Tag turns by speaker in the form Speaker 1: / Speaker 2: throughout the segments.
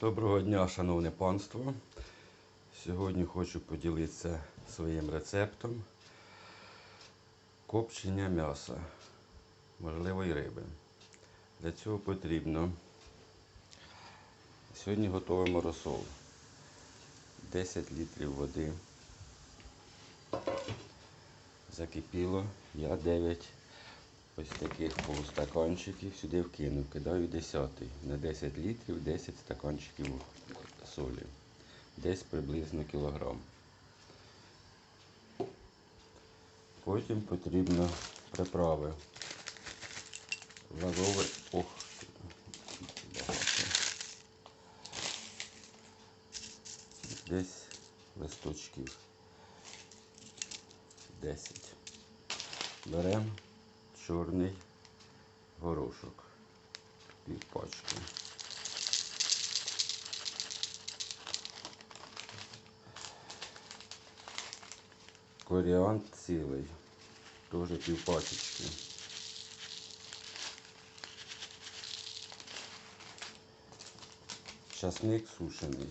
Speaker 1: Доброго дня, шановне панство. Сьогодні хочу поділитися своїм рецептом копчення м'яса, можливо, і риби. Для цього потрібно. Сьогодні готуємо розсол. 10 літрів води. Закипіло. Я 9 ось таких полустаканчиків сюди вкинув. Кидаю десятий. На 10 літрів 10 стаканчиків солі. Десь приблизно кілограм. Потім потрібно приправи. Лавровий ох. Десь листочків 10. Беремо чорний горошок. Пів пачки. Коріант цілий. Теж пів пачечки. Часник сушений.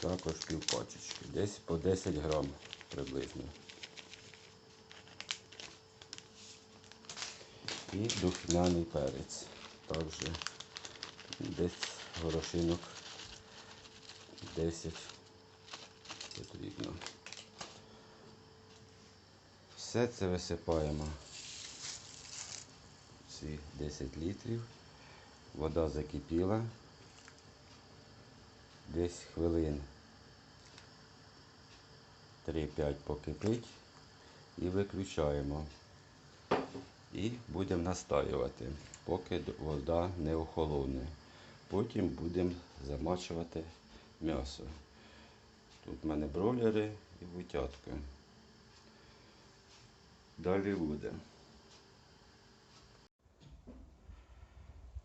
Speaker 1: Також пів пачечки. Десь по 10 грам приблизно. І духмяний перець. Також десь горошинок 10 потрібно. Все це висипаємо ці 10 літрів. Вода закипіла. Десь хвилин 3-5 покипить і виключаємо. І будемо настаювати, поки вода не охолоне. Потім будемо замачувати м'ясо. Тут в мене бройлери і вутятка. Далі буде.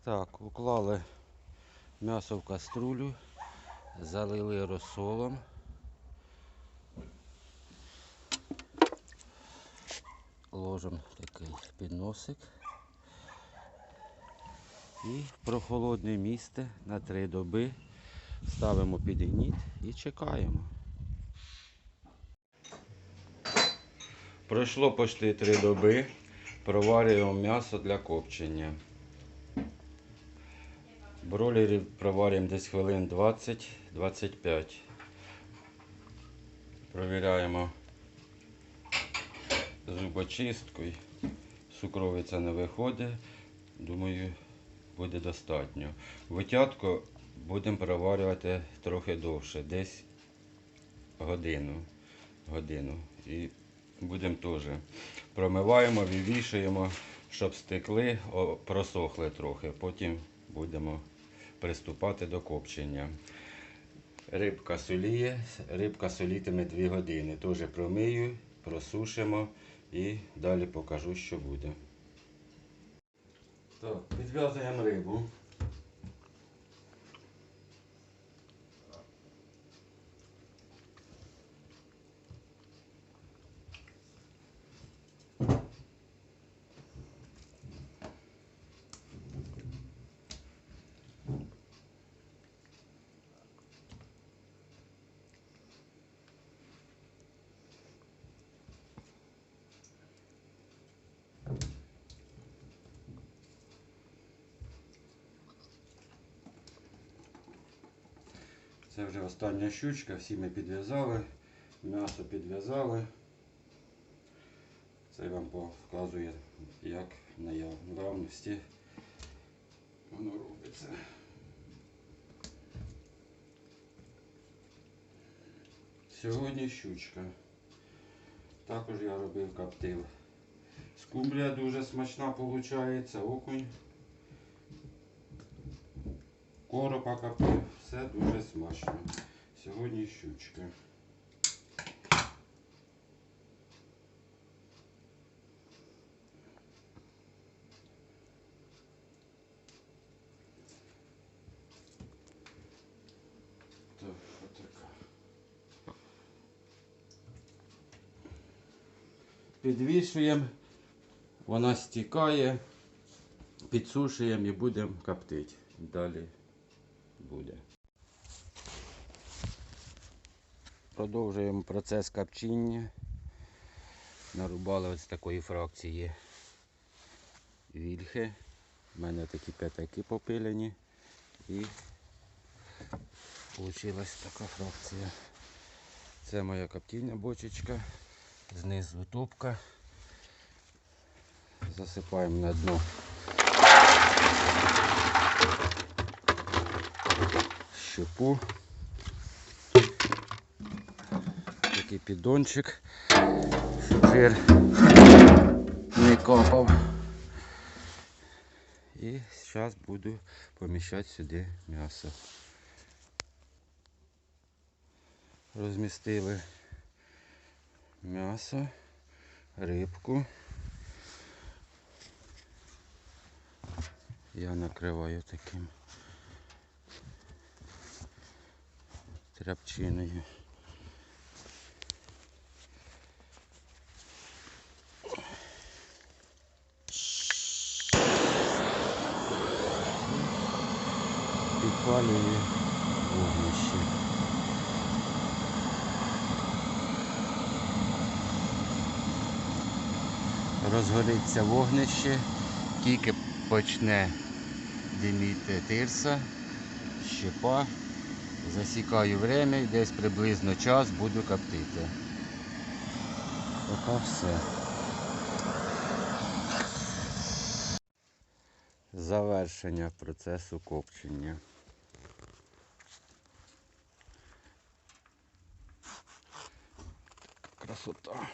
Speaker 1: Так, уклали м'ясо в каструлю, залили розсолом. Ложимо такий підносик. І в прохолодне місце на три доби ставимо під гніт і чекаємо. Пройшло почти три доби. Проварюємо м'ясо для копчення. Бройлерів проварюємо десь хвилин 20-25. Провіряємо зубочисткою. Сукровиця не виходить. Думаю, буде достатньо. Витятку будемо проварювати трохи довше, десь годину. годину. І будемо теж промиваємо, вивішуємо, щоб стекли, просохли трохи. Потім будемо приступати до копчення. Рибка соліє, рибка солітиме 2 години. Теж промию, просушимо і далі покажу, що буде. Так, підв'язуємо рибу. Це вже остання щучка, всі ми підв'язали, м'ясо підв'язали. Це вам показує, як наявності воно робиться. Сьогодні щучка. Також я робив коптив. Скумбрія дуже смачна виходить, окунь. Коропа коптив, все дуже смачно. Сьогодні отака. Підвішуємо, вона стікає, підсушуємо і будемо коптити. Далі буде. Продовжуємо процес копчення. Нарубали ось такої фракції вільхи. У мене такі п'ятаки попилені і вийшла така фракція. Це моя коптільня бочечка, знизу топка. Засипаємо на дно щепу. Такий піддончик, щоб жир не капав. І зараз буду поміщати сюди м'ясо. Розмістили м'ясо, рибку. Я накриваю таким тряпчиною. Підпалюю вогнище. Розгориться вогнище, тільки почне диміти тирса, щепа. Засікаю время і десь приблизно час буду коптити. Поки все. Завершення процесу копчення. Красота.